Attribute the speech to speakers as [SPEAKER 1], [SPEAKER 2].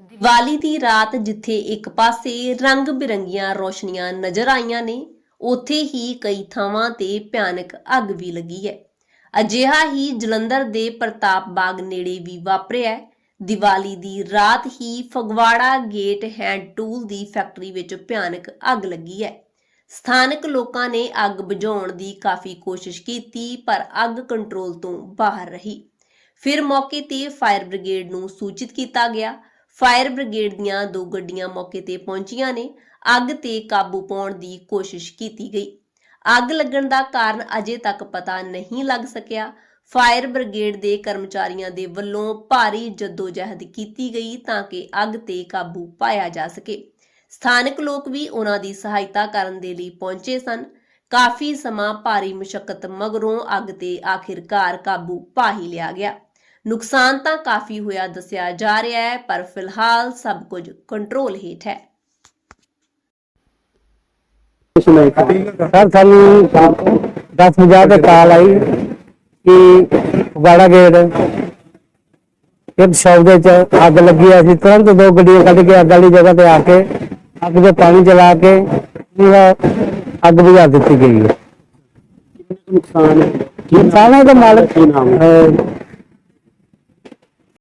[SPEAKER 1] ਦੀਵਾਲੀ ਦੀ ਰਾਤ ਜਿੱਥੇ ਇੱਕ ਪਾਸੇ ਰੰਗ ਬਿਰੰਗੀਆਂ ਰੋਸ਼ਨੀਆਂ ਨਜ਼ਰ ਆਈਆਂ ਨੇ, ਉੱਥੇ ਹੀ ਕਈ ਥਾਵਾਂ ਤੇ ਭਿਆਨਕ ਅੱਗ ਵੀ ਲੱਗੀ ਹੈ। ਅਜਿਹਾ ਹੀ ਜਲੰਧਰ ਦੇ ਪ੍ਰਤਾਪ ਬਾਗ ਨੇੜੇ ਵੀ ਵਾਪਰਿਆ ਦੀਵਾਲੀ ਦੀ ਰਾਤ ਹੀ ਫਗਵਾੜਾ ਗੇਟ ਹੈਂਡ ਟੂਲ ਦੀ ਫੈਕਟਰੀ ਵਿੱਚ ਭਿਆਨਕ ਅੱਗ ਲੱਗੀ ਹੈ। ਸਥਾਨਕ ਲੋਕਾਂ ਨੇ ਅੱਗ ਬੁਝਾਉਣ ਦੀ ਕਾਫੀ ਕੋਸ਼ਿਸ਼ ਕੀਤੀ, ਪਰ ਅੱਗ ਕੰਟਰੋਲ ਤੋਂ ਬਾਹਰ ਰਹੀ। ਫਿਰ ਮੌਕੇ ਤੇ ਫਾਇਰ ਬ੍ਰਿਗੇਡ ਨੂੰ ਸੂਚਿਤ ਕੀਤਾ ਗਿਆ ਫਾਇਰ ਬ੍ਰਿਗੇਡ ਦੀਆਂ ਦੋ ਗੱਡੀਆਂ ਮੌਕੇ ਤੇ ਪਹੁੰਚੀਆਂ ਨੇ। ਅੱਗ ਤੇ ਕਾਬੂ ਪਾਉਣ ਦੀ ਕੋਸ਼ਿਸ਼ ਕੀਤੀ ਗਈ। ਅੱਗ ਲੱਗਣ ਦਾ ਕਾਰਨ ਅਜੇ ਤੱਕ ਪਤਾ ਨਹੀਂ ਲੱਗ ਸਕਿਆ। ਫਾਇਰ ਬ੍ਰਿਗੇਡ ਦੇ ਕਰਮਚਾਰੀਆਂ ਦੇ ਵੱਲੋਂ ਭਾਰੀ ਜਦੋਜਹਿਦ ਕੀਤੀ ਗਈ ਤਾਂ ਕਿ ਅੱਗ ਤੇ ਕਾਬੂ ਪਾਇਆ ਜਾ ਸਕੇ। ਸਥਾਨਕ ਲੋਕ ਵੀ ਉਹਨਾਂ ਦੀ ਸਹਾਇਤਾ ਕਰਨ ਦੇ ਲਈ ਪਹੁੰਚੇ ਸਨ। ਕਾਫੀ ਸਮਾਂ ਭਾਰੀ ਮੁਸ਼ਕਲ ਮਗਰੋਂ ਅੱਗ ਤੇ ਆਖਿਰਕਾਰ ਕਾਬੂ ਪਾ ਹੀ ਲਿਆ ਗਿਆ। ਨੁਕਸਾਨ ਤਾਂ ਕਾਫੀ ਹੋਇਆ ਦੱਸਿਆ ਜਾ ਰਿਹਾ ਹੈ ਪਰ ਫਿਲਹਾਲ ਸਭ ਕੁਝ ਕੰਟਰੋਲ ਹੇਠ ਹੈ
[SPEAKER 2] ਸਰ ਸਾਨੂੰ 10 ਵਜੇ ਤੇ ਕਾਲ ਆਈ ਕਿ ਫਗਵਾੜਾ ਗੇਟ ਇੱਕ ਸ਼ੌਪ ਦੇ ਚ ਅੱਗ ਲੱਗੀ ਹੈ ਅਸੀਂ ਤੁਰੰਤ ਦੋ ਗੱਡੀਆਂ ਕੱਢ ਕੇ ਅੱਗ ਵਾਲੀ ਜਗ੍ਹਾ ਤੇ ਆ ਕੇ ਅੱਗ ਦੇ ਪਾਣੀ ਚਲਾ ਕੇ ਪੂਰਾ ਅੱਗ ਬੁਝਾ ਦਿੱਤੀ ਗਈ ਹੈ
[SPEAKER 3] ਨੁਕਸਾਨ ਹੈ
[SPEAKER 2] ਨੁਕਸਾਨ ਹੈ ਤਾਂ ਮਾਲਕ
[SPEAKER 3] ਕੀ ਨਾਮ ਹੈ?
[SPEAKER 2] ਅਹ,